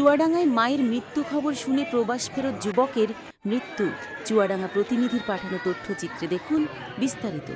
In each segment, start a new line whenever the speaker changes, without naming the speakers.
চুয়াডাঙ্গায় মায়ের মৃত্যু খবর শুনে প্রবাস ফেরত যুবকের মৃত্যু। চুয়াডাঙ্গা প্রতিনিধির পাঠানো তথ্যচিত্রে দেখুন বিস্তারিত।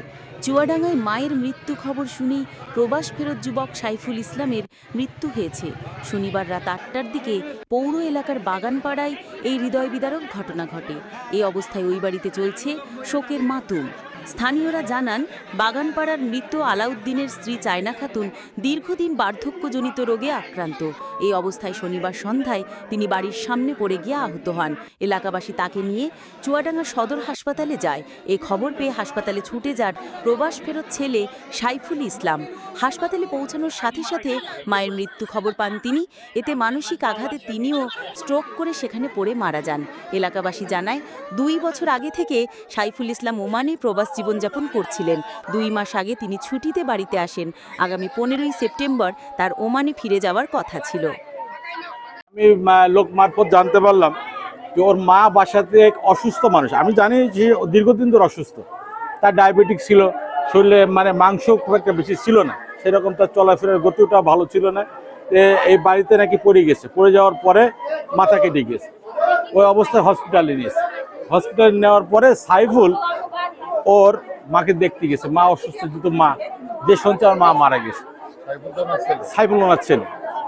চুয়াডাঙ্গায় মায়ের মৃত্যু খবর শুনেই প্রবাস ফেরত যুবক সাইফুল ইসলামের মৃত্যু হয়েছে। শনিবার রাত আটটার দিকে পৌর এলাকার বাগানপাড়ায় এই হৃদয় বিদারক ঘটনা ঘটে। এই অবস্থায় ওই বাড়িতে চলছে শোকের মাতুম। স্থানীয়রা জানান, বাগানপাড়ার মৃত আলাউদ্দিনের স্ত্রী চায়না খাতুন দীর্ঘদিন বার্ধক্যজনিত রোগে আক্রান্ত। এই অবস্থায় শনিবার সন্ধ্যায় তিনি বাড়ির সামনে পড়ে গিয়ে আহত হন। এলাকাবাসী তাকে নিয়ে চুয়াডাঙ্গা সদর হাসপাতালে যায়। এ খবর পেয়ে হাসপাতালে ছুটে যান প্রবাস ফেরত ছেলে সাইফুল ইসলাম। হাসপাতালে পৌঁছানোর সাথে সাথে মায়ের মৃত্যু খবর পান তিনি। এতে মানসিক আঘাতে তিনিও স্ট্রোক করে সেখানে পড়ে মারা যান। এলাকাবাসী জানায়, দুই বছর আগে থেকে সাইফুল ইসলাম ওমানে প্রবাস জীবনযাপন করছিলেন। দুই মাস আগে তিনি ছুটিতে বাড়িতে আসেন। আগামী পনেরোই সেপ্টেম্বর তার ওমানে ফিরে যাওয়ার কথা ছিল।
আমি লোক মারফত জানতে পারলাম যে ওর মা বাসাতে এক অসুস্থ মানুষ। আমি জানি যে দীর্ঘদিন ধরে অসুস্থ। তার ডায়াবেটিক ছিল। শরীরে মানে মাংস খুব একটা বেশি ছিল না। সেরকম তার চলাফেরার গতিটা ভালো ছিল না। এই বাড়িতে নাকি পড়ে গেছে। পড়ে যাওয়ার পরে মাথা কেটে গেছে। ওই অবস্থায় হসপিটালে নিয়েছে। হসপিটালে নেওয়ার পরে সাইফুল ওর মাকে দেখতে গেছে। মা অসুস্থ, যেহেতু মা, যে শুনছে মা মারা গেছে। সাইফুল ওনার ছেলে।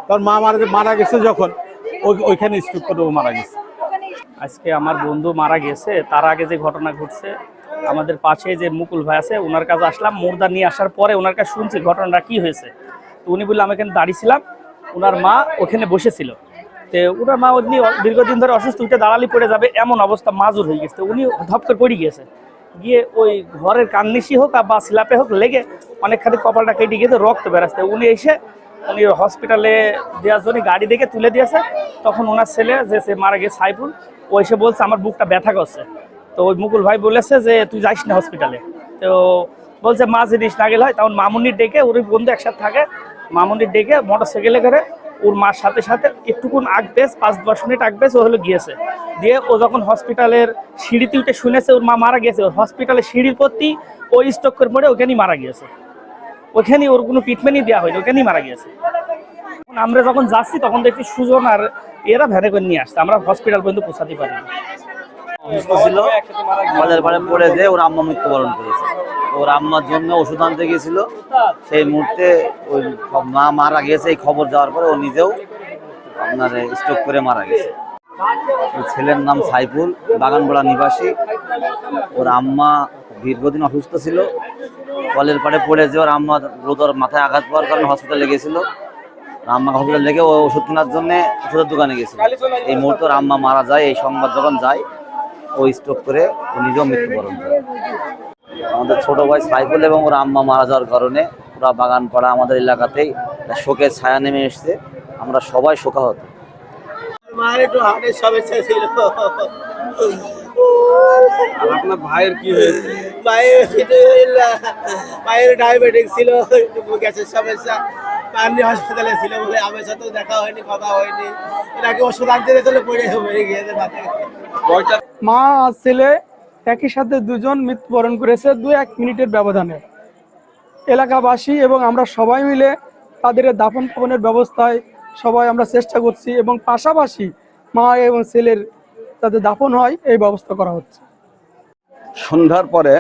তার মা মারা মারা গেছে যখন ওই- ওইখানে স্ট্রোক করে ও মারা গেছে।
আজকে আমার বন্ধু মারা গেছে। তার আগে যে ঘটনা ঘটছে, আমাদের পাশে যে মুকুল ভাই আছে, ওনার কাছে আসলাম। মুর্দা নিয়ে আসার পরে ওনার কাছে শুনছি ঘটনাটা কি হয়েছে। তো উনি বললে, আমি এখানে দাঁড়িয়েছিলাম ওনার মা ওখানে বসেছিল। তো ওনার মা উনি দীর্ঘদিন ধরে অসুস্থ, উঠে দাঁড়ালি পড়ে যাবে, এমন অবস্থা, মাজুর হয়ে গেছে। উনি ধপ করে পড়ে গিয়েছে। গিয়ে ওই ঘরের কান্নিসি হোক বা স্ল্যাপে হোক লেগে অনেকখানি কপালটা কেটে গিয়েছে রক্ত বেরাচ্ছে। উনি এসে, উনি হসপিটালে দেওয়ার জন্য গাড়ি দেখে তুলে দিয়েছে। তখন ওনার ছেলে যে সে মারা গেছে সাইফুল, ও এসে বলছে, আমার বুকটা ব্যথা করছে। তো ওই মুকুল ভাই বলেছে যে, তুই যাইস না হসপিটালে তো বলছে, মা জিনিস না গেলে হয়। তখন মামুনির ডেকে ওর বন্ধু একসাথে থাকে, মামুনির ডেকে মোটর সাইকেলে করে ওর মার সাথে সাথে একটুকুন আগবেস, পাঁচ দশ মিনিট আগবেস, ও হলো গিয়েছে। দিয়ে ও যখন হসপিটালের সিঁড়িতে উঠে শুনেছে ওর মা মারা গেছে হসপিটালের সিঁড়ির প্রতি ওই স্টক করে ওখানেই মারা গিয়েছে। ওখানেই ওর কোনো ট্রিটমেন্টই দেওয়া হয়নি, ওখানেই মারা গিয়েছে। আমরা যখন যাচ্ছি, তখন দেখছি সুজন আর এরা ভ্যানে করে নিয়ে আসছে, আমরা হসপিটাল পর্যন্ত পৌঁছাতে পারিনি।
ছিল কলের পাড়ে পড়ে যেয়ে ওর আম্মা মৃত্যুবরণ করেছে। ওর আম্মার জন্য ওষুধ আনতে গিয়েছিল। সেই মুহূর্তে ওই মা মারা গেছে এই খবর যাওয়ার পরে ও নিজেও আপনার স্ট্রোক করে মারা গেছে। ওর ছেলের নাম সাইফুল, বাগানবোড়া নিবাসী। ওর আম্মা দীর্ঘদিন অসুস্থ ছিল। কলের পাড়ে পড়ে যে ওর আম্মা গুরুতর মাথায় আঘাত পাওয়ার কারণে হসপিটালে গেছিল আম্মা হসপিটাল লেগে ও ওষুধ কেনার জন্য ওষুধের দোকানে গেছিল এই মুহূর্তে আম্মা মারা যায়, এই সংবাদ যখন যায়, ও স্ট্রোক করে ও নিজেও মৃত্যুবরণ করে। আমাদের ছোট ভাই সাইফুল এবং ওর আম্মা মারা যাওয়ার কারণে পুরা বাগান পাড়া আমাদের এলাকাতেই শোকের ছায়া নেমে এসছে। আমরা সবাই শোকাহত।
মার একটু হার্টের সমস্যা ছিল।
আর আপনার ভাইয়ের কি হয়েছে?
মায়ের মায়ের ডায়াবেটিক ছিল একটু গ্যাসের সমস্যা। হসপিটালে ছিল বলে আমার সাথেও দেখা হয়নি কথা হয়নি। এটাকে ওষুধ আনতে পড়ে গিয়েছে
মা আর ছেলে একই সাথে দুজন মৃত্যুবরণ করেছে দু এক মিনিটের ব্যবধানে। এলাকাবাসী এবং আমরা সবাই মিলে তাদের দাফন কাফনের ব্যবস্থায় সবাই আমরা চেষ্টা করছি এবং পাশাপাশি মা এবং ছেলের তাদের দাফন হয়, এই ব্যবস্থা করা হচ্ছে।
সন্ধ্যার পরে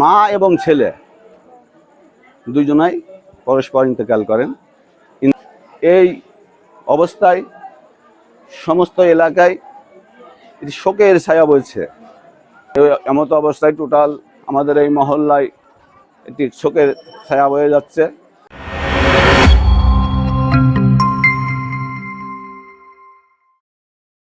মা এবং ছেলে দুজনাই পরস্পর ইন্তেকাল করেন। এই অবস্থায় সমস্ত এলাকায় শোকের ছায়া বলছে এমত অবস্থায় টোটাল আমাদের এই মহল্লায় একটি শোকের ছায়া বয়ে যাচ্ছে।